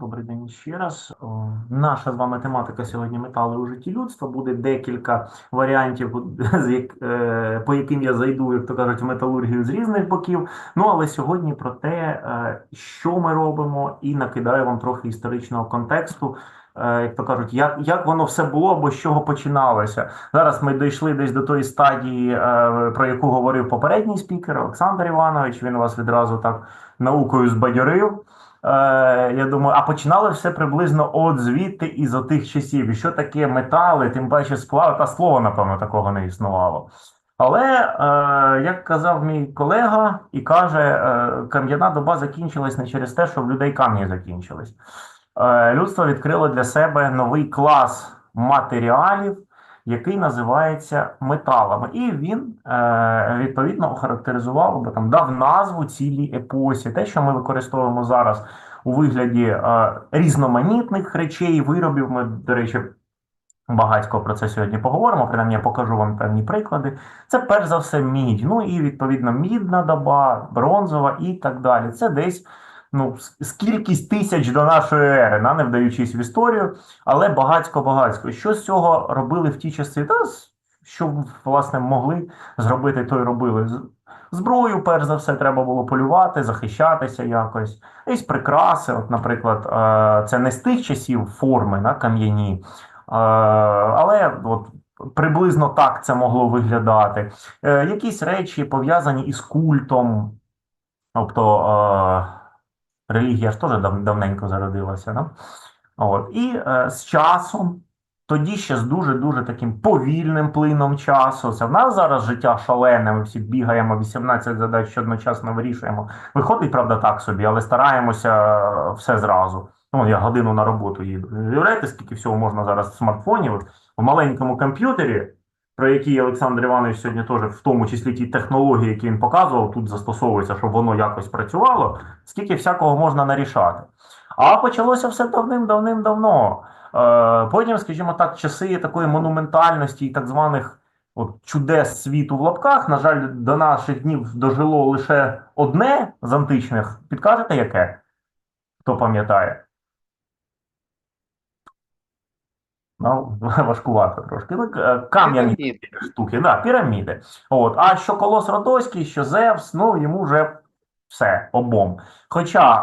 Добрий день ще раз. Наша з вами тематика сьогодні метали у житті людства. Буде декілька варіантів, е, по яким я зайду, як то кажуть, в металургію з різних боків. Ну але сьогодні про те, е, що ми робимо, і накидаю вам трохи історичного контексту. е, Як то кажуть, як, як воно все було або з чого починалося. Зараз ми дійшли десь до тої стадії, про яку говорив попередній спікер Олександр Іванович. Він вас відразу так наукою збадьорив. Е, я думаю, а починали все приблизно от звідти із отих часів. І що таке метали, тим паче сплав, та слова, напевно, такого не існувало. Але, е, як казав мій колега, і каже, е, кам'яна доба закінчилась не через те, що в людей камні закінчились. Е, людство відкрило для себе новий клас матеріалів, який називається металами. І він е, відповідно охарактеризував або там дав назву цілій епосі. Те, що ми використовуємо зараз у вигляді е, різноманітних речей, виробів. Ми, до речі, багатько про це сьогодні поговоримо. Принаймні, я покажу вам певні приклади. Це перш за все мідь. Ну і відповідно мідна доба, бронзова і так далі. Це десь. Ну, з тисяч до нашої ери, на, не вдаючись в історію, але багатько-багатько. Що з цього робили в ті часи? Та що власне могли зробити, то й робили. Зброю, перш за все, треба було полювати, захищатися якось. Якісь прикраси, от, наприклад, е, це не з тих часів форми на кам'яні, е, але от, приблизно так це могло виглядати. Е, Якісь речі пов'язані із культом, тобто релігія ж теж дав- давненько зародилася. Да? От. І е, з часом, тоді ще з дуже-дуже таким повільним плином часу. Це в нас зараз життя шалене, ми всі бігаємо 18 задач одночасно вирішуємо. Виходить, правда, так собі, але стараємося е, все зразу. Ну, я годину на роботу їду. Уявляєте, скільки всього можна зараз в смартфоні, от, в маленькому комп'ютері, про який Олександр Іванович сьогодні теж, в тому числі ті технології, які він показував, тут застосовується, щоб воно якось працювало, скільки всякого можна нарішати. А почалося все давним-давним-давно. Е, Потім, скажімо так, часи такої монументальності і так званих от, чудес світу в лапках, на жаль, до наших днів дожило лише одне з античних. Підкажете, яке? Хто пам'ятає? Ну, важкувато трошки. Ну, е, кам'яні штуки, да, піраміди. От. А що Колос Родоський, що Зевс, ну йому вже все обом. Хоча,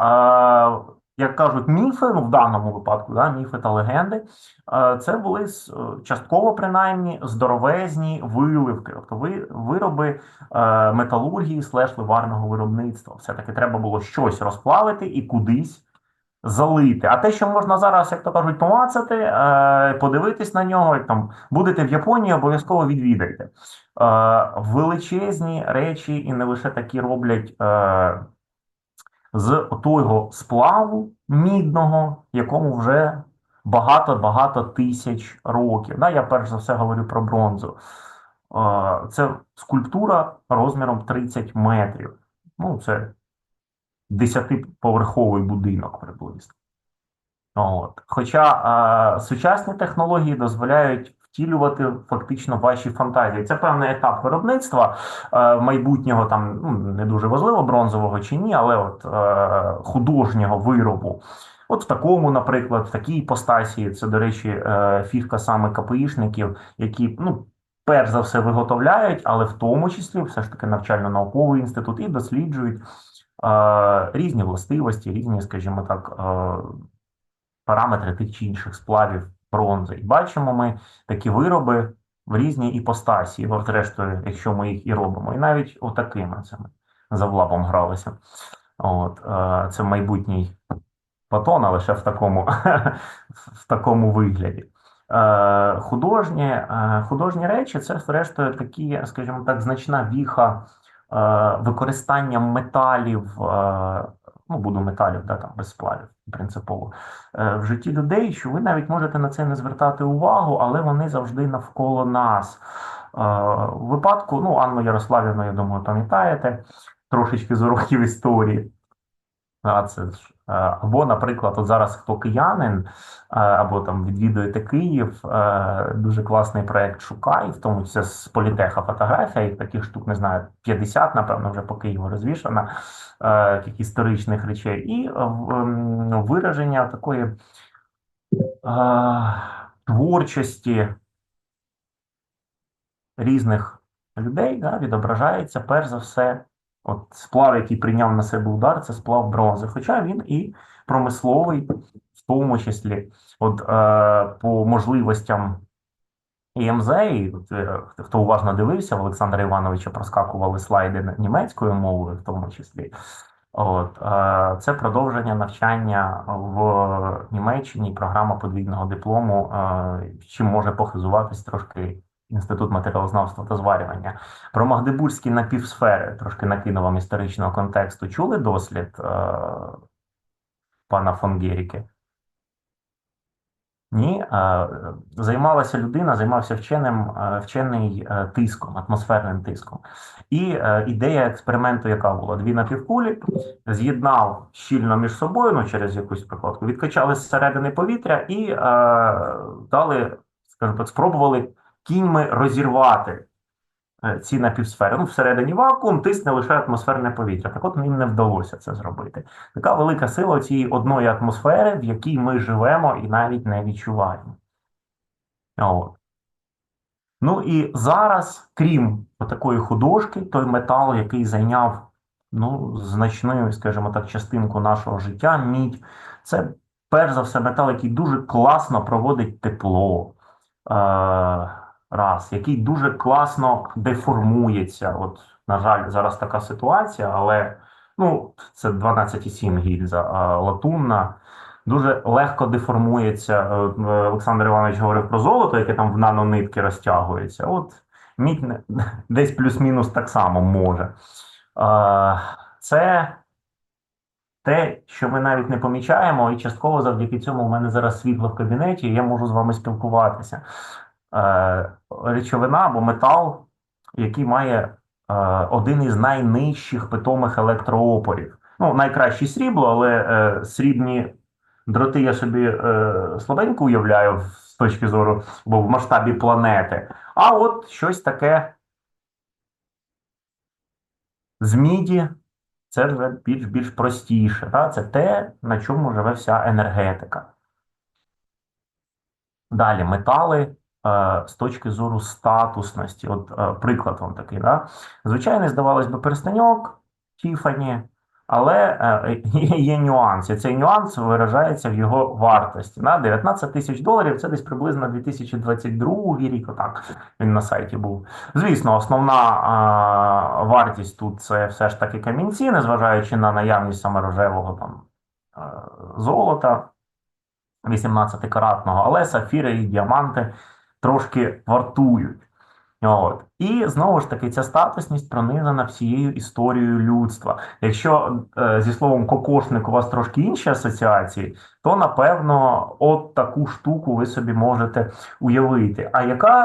е, як кажуть, міфи, ну в даному випадку, да, міфи та легенди, е, це були е, частково принаймні здоровезні виливки, тобто ви, вироби е, металургії слеш ливарного виробництва. Все-таки треба було щось розплавити і кудись залити. А те, що можна зараз, як то кажуть, помацати, е, подивитись на нього, як там будете в Японії, обов'язково відвідайте. Е, величезні речі, і не лише такі роблять е, з того сплаву мідного, якому вже багато-багато тисяч років. Я перш за все говорю про бронзу. Це скульптура розміром 30 метрів. Ну, це десятиповерховий будинок приблизно. От. Хоча е, сучасні технології дозволяють втілювати фактично ваші фантазії. Це певний етап виробництва е, майбутнього, там ну, не дуже важливо, бронзового чи ні, але от е, художнього виробу. От в такому, наприклад, в такій іпостасі, це, до речі, е, фішка саме КПІшників, які, ну, перш за все виготовляють, але в тому числі все ж таки навчально-науковий інститут і досліджують різні властивості, різні, скажімо так, параметри тих чи інших сплавів бронзи. І бачимо ми такі вироби в різній іпостасі, зрештою, якщо ми їх і робимо. І навіть отакими це ми за влапом гралися. От, це майбутній Платон, але ще в такому, в такому вигляді. Художні, художні речі це, зрештою, такі, скажімо так, значна віха е, використання металів, е, ну, буду металів, да, там, без сплавів, принципово, е, в житті людей, що ви навіть можете на це не звертати увагу, але вони завжди навколо нас. У випадку, ну, Анну Ярославівну, я думаю, пам'ятаєте, трошечки з уроків історії. А це ж Або, наприклад, от зараз хто киянин, е, або там відвідуєте Київ, е, дуже класний проект Шукай, в тому числі з політеха фотографія, їх таких штук не знаю, 50, напевно, вже по Києву розвішана, е, таких історичних речей, і е, ем, вираження такої е, творчості різних людей да, відображається перш за все. От сплав, який прийняв на себе удар, це сплав бронзи. Хоча він і промисловий, в тому числі, от е, по можливостям ІМЗ, і от, е, хто уважно дивився, в Олександра Івановича проскакували слайди німецькою мовою, в тому числі. От, е, це продовження навчання в Німеччині, програма подвійного диплому, е, чим може похизуватись трошки Інститут матеріалознавства та зварювання. Про Магдебурзькі напівсфери, трошки накину вам історичного контексту. Чули дослід е, пана фон Геріке? Ні, е, займалася людина, займався вченим, е, вчений е, тиском, атмосферним тиском. І ідея експерименту, яка була дві напівкулі, з'єднав щільно між собою, ну через якусь прикладку, відкачали зсередини повітря і е, дали, скажімо так, спробували кіньми розірвати е, ці напівсфери. Ну, всередині вакуум тисне лише атмосферне повітря. Так от їм не вдалося це зробити. Така велика сила цієї одної атмосфери, в якій ми живемо і навіть не відчуваємо. От. Ну і зараз, крім такої художки, той метал, який зайняв ну, значну, скажімо так, частинку нашого життя, мідь, це перш за все метал, який дуже класно проводить тепло. Е, раз, який дуже класно деформується. От, на жаль, зараз така ситуація, але ну, це 12,7 гільза латунна. Дуже легко деформується. Е, е, Олександр Іванович говорив про золото, яке там в нанонитки розтягується. От мідь десь плюс-мінус так само може. Це те, що ми навіть не помічаємо, і частково завдяки цьому в мене зараз світло в кабінеті, і я можу з вами спілкуватися. Е, Речовина або метал, який має е, один із найнижчих питомих електроопорів. Ну, найкраще срібло, але е, срібні дроти я собі слабенько уявляю з точки зору, бо в масштабі планети. А от щось таке з міді, це вже більш більш простіше. Да? Це те, на чому живе вся енергетика. Далі метали з точки зору статусності. От е, приклад вам такий. Да? Звичайний, здавалось би, перстаньок Тіфані, але е, є, нюанс. І цей нюанс виражається в його вартості. Да? 19 тисяч доларів це десь приблизно 2022 рік. Отак він на сайті був. Звісно, основна е, вартість тут це все ж таки камінці, незважаючи на наявність саме рожевого там е, золота. 18-каратного, але сафіри і діаманти трошки вартують. От. І знову ж таки, ця статусність пронизана всією історією людства. Якщо е, зі словом кокошник у вас трошки інші асоціації, то напевно от таку штуку ви собі можете уявити. А яка,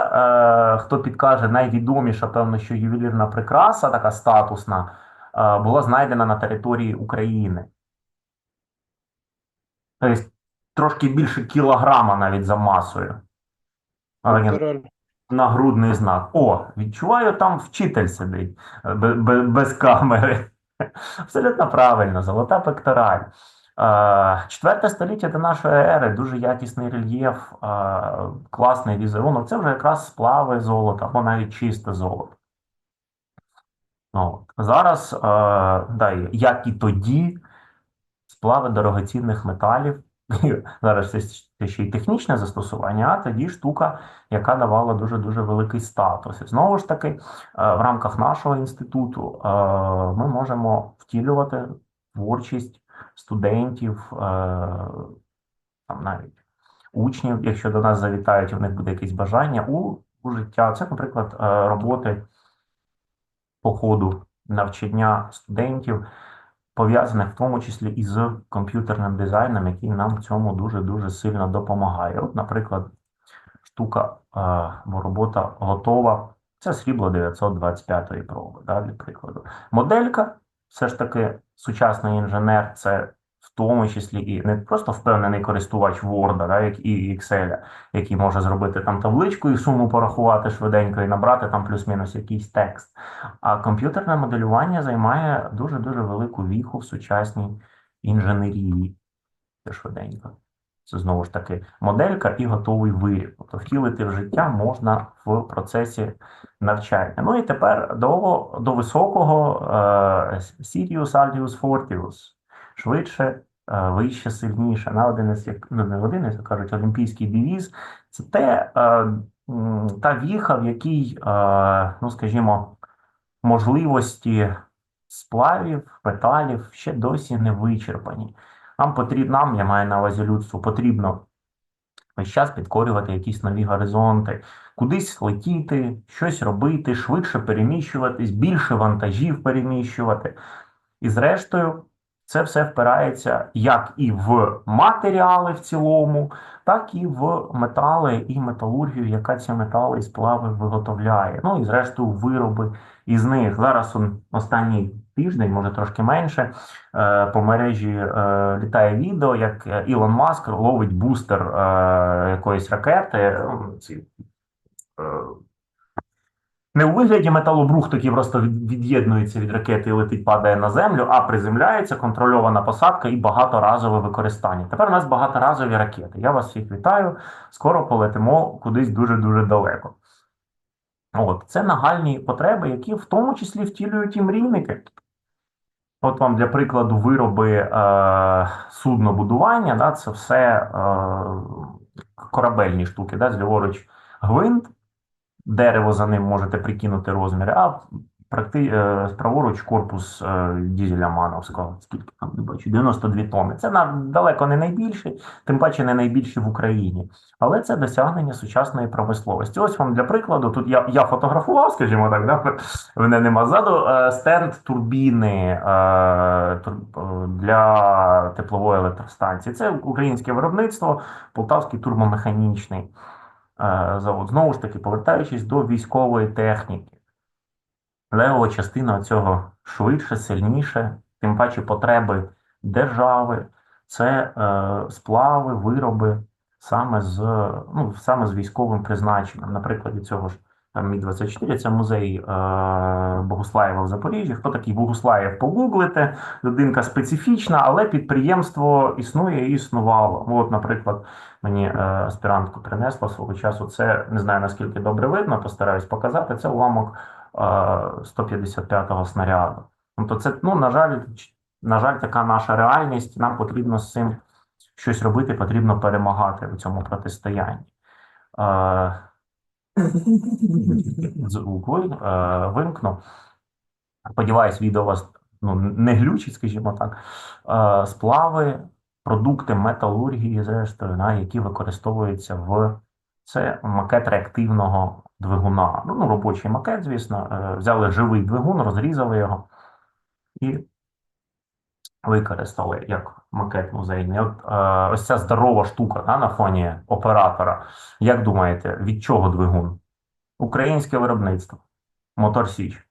е, хто підкаже, найвідоміша, певно, що ювелірна прикраса, така статусна, е, була знайдена на території України? Тобто трошки більше кілограма навіть за масою. Пектораль. нагрудний знак. О, відчуваю, там вчитель сидить е, бе- бе- без камери. Абсолютно правильно, золота пектораль. Е, Четверте століття до нашої ери, дуже якісний рельєф, е, класний візерунок. Це вже якраз сплави золота, або навіть чисте золото. От. Зараз, да, як і тоді, сплави дорогоцінних металів. Зараз це ще й технічне застосування, а тоді штука, яка давала дуже-дуже великий статус. І знову ж таки, е, в рамках нашого інституту е, ми можемо втілювати творчість студентів, е, там навіть учнів, якщо до нас завітають, у них буде якесь бажання у, у життя. Це, наприклад, роботи по ходу навчання студентів, пов'язаних в тому числі і з комп'ютерним дизайном, який нам в цьому дуже-дуже сильно допомагає. От, наприклад, штука е, або робота готова. Це срібло 925 проби, да, для прикладу. Моделька, все ж таки, сучасний інженер, це тому числі і не просто впевнений користувач Word, да, як і Excel, який може зробити там табличку і суму порахувати швиденько і набрати там плюс-мінус якийсь текст. А комп'ютерне моделювання займає дуже-дуже велику віху в сучасній інженерії. Це швиденько. Це знову ж таки моделька і готовий виріб. Тобто втілити в життя можна в процесі навчання. Ну і тепер до, до високого е, Sirius Aldius Fortius. Швидше, е, вище, сильніше. На один із, як ну, не один як кажуть, олімпійський девіз. Це те, е, та віха, в якій, е, ну скажімо, можливості сплавів, металів ще досі не вичерпані. Нам потрібно, нам, я маю на увазі людству, потрібно весь час підкорювати якісь нові горизонти, кудись летіти, щось робити, швидше переміщуватись, більше вантажів переміщувати. І зрештою, це все впирається як і в матеріали в цілому, так і в метали і металургію, яка ці метали і сплави виготовляє. Ну і зрештою вироби із них. Зараз останній тиждень, може трошки менше, е, по мережі е, літає відео, як Ілон Маск ловить бустер е, якоїсь ракети. ці, не у вигляді металобрухту, який просто від'єднується від ракети і летить, падає на землю, а приземляється, контрольована посадка і багаторазове використання. Тепер у нас багаторазові ракети. Я вас всіх вітаю. Скоро полетимо кудись дуже-дуже далеко. От, це нагальні потреби, які в тому числі втілюють і мрійники. От вам для прикладу вироби е, суднобудування, да, це все е, корабельні штуки, да, ліворуч гвинт, дерево за ним можете прикинути розміри, а практи, е, праворуч корпус е, дізеля Мановського, скільки там не бачу, 92 тонни. Це далеко не найбільший, тим паче не найбільший в Україні. Але це досягнення сучасної промисловості. Ось вам для прикладу, тут я, я фотографував, скажімо так, да? мене нема ззаду, е, стенд турбіни тур- для теплової електростанції. Це українське виробництво, Полтавський турбомеханічний завод. Знову ж таки, повертаючись до військової техніки. Левова частина цього швидше, сильніше, тим паче потреби держави, це е, сплави, вироби саме з, ну, саме з військовим призначенням. наприклад, цього ж Мі-24, це музей е, Богуслаєва в Запоріжжі. Хто такий Богуслаєв, погуглите. Людинка специфічна, але підприємство існує і існувало. От, наприклад, мені е, аспірантку принесла свого часу. Це не знаю наскільки добре видно, постараюсь показати. Це уламок е, 155-го снаряду. Тобто, це, ну, на жаль, на жаль, така наша реальність. Нам потрібно з цим щось робити, потрібно перемагати в цьому протистоянні. Е, звук е, вимкну. Сподіваюсь, відео вас ну, не глючить, скажімо так. Е, Сплави, продукти металургії, зрештою, на, які використовуються в це макет реактивного двигуна. Ну, ну, робочий макет, звісно. Е, Взяли живий двигун, розрізали його і використали як макет музейний. От, е, ось ця здорова штука да, на фоні оператора. Як думаєте, від чого двигун? Українське виробництво. Мотор Січ.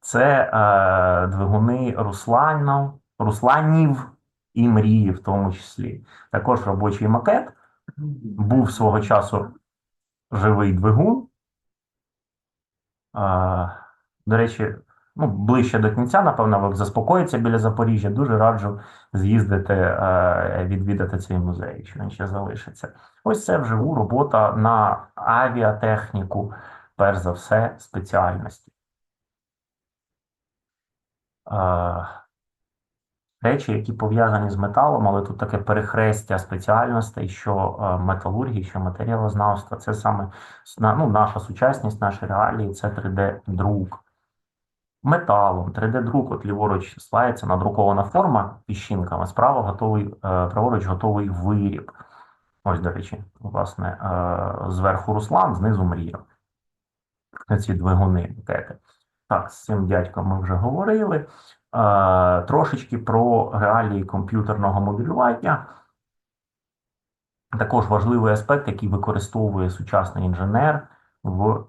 Це е, двигуни Русланів, Русланів і Мрії, в тому числі. Також робочий макет. Був свого часу живий двигун. Е, до речі, ну, ближче до кінця, напевно, ви заспокоїться біля Запоріжжя. Дуже раджу з'їздити, е, відвідати цей музей, якщо він ще залишиться. Ось це вживу робота на авіатехніку, перш за все, спеціальності. Е, Речі, які пов'язані з металом, але тут таке перехрестя спеціальностей, що е, металургії, що матеріалознавства, це саме ну, наша сучасність, наші реалії, це 3D-друк. Металом, 3D-друк, от ліворуч слається надрукована форма піщинками, справа готовий, е, праворуч готовий виріб. Ось, до речі, власне, е, зверху Руслан, знизу мрія. Ці двигуни. Так, з цим дядьком ми вже говорили. Е, трошечки про реалії комп'ютерного моделювання. Також важливий аспект, який використовує сучасний інженер в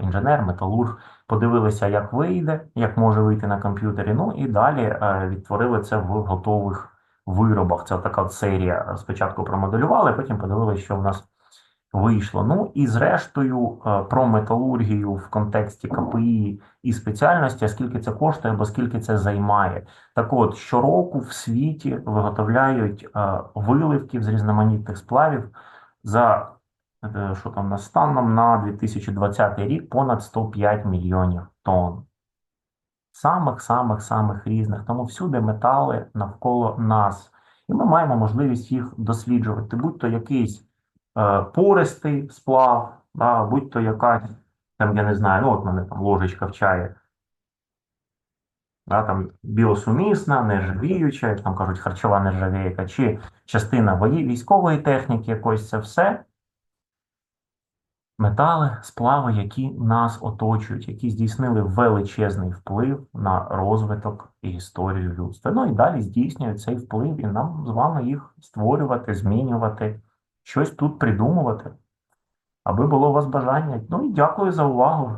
інженер, металург, подивилися, як вийде, як може вийти на комп'ютері. Ну і далі е, відтворили це в готових виробах. Це така серія. Спочатку промоделювали, потім подивилися, що в нас вийшло. Ну і зрештою е, про металургію в контексті КПІ і спеціальності, скільки це коштує, або скільки це займає. Так от, щороку в світі виготовляють е, виливків з різноманітних сплавів за е, що там на станом на 2020 рік понад 105 мільйонів тонн. Самих, самих, самих різних. Тому всюди метали навколо нас. І ми маємо можливість їх досліджувати, будь-то якийсь е, пористий сплав, да, будь-то якась, там, я не знаю, ну от мене там ложечка в чаї, да, там біосумісна, нержавіюча, як там кажуть, харчова нержавійка, чи частина військової техніки, якось це все метали, сплави, які нас оточують, які здійснили величезний вплив на розвиток і історію людства. Ну і далі здійснюють цей вплив, і нам з вами їх створювати, змінювати, щось тут придумувати, аби було у вас бажання. Ну і дякую за увагу.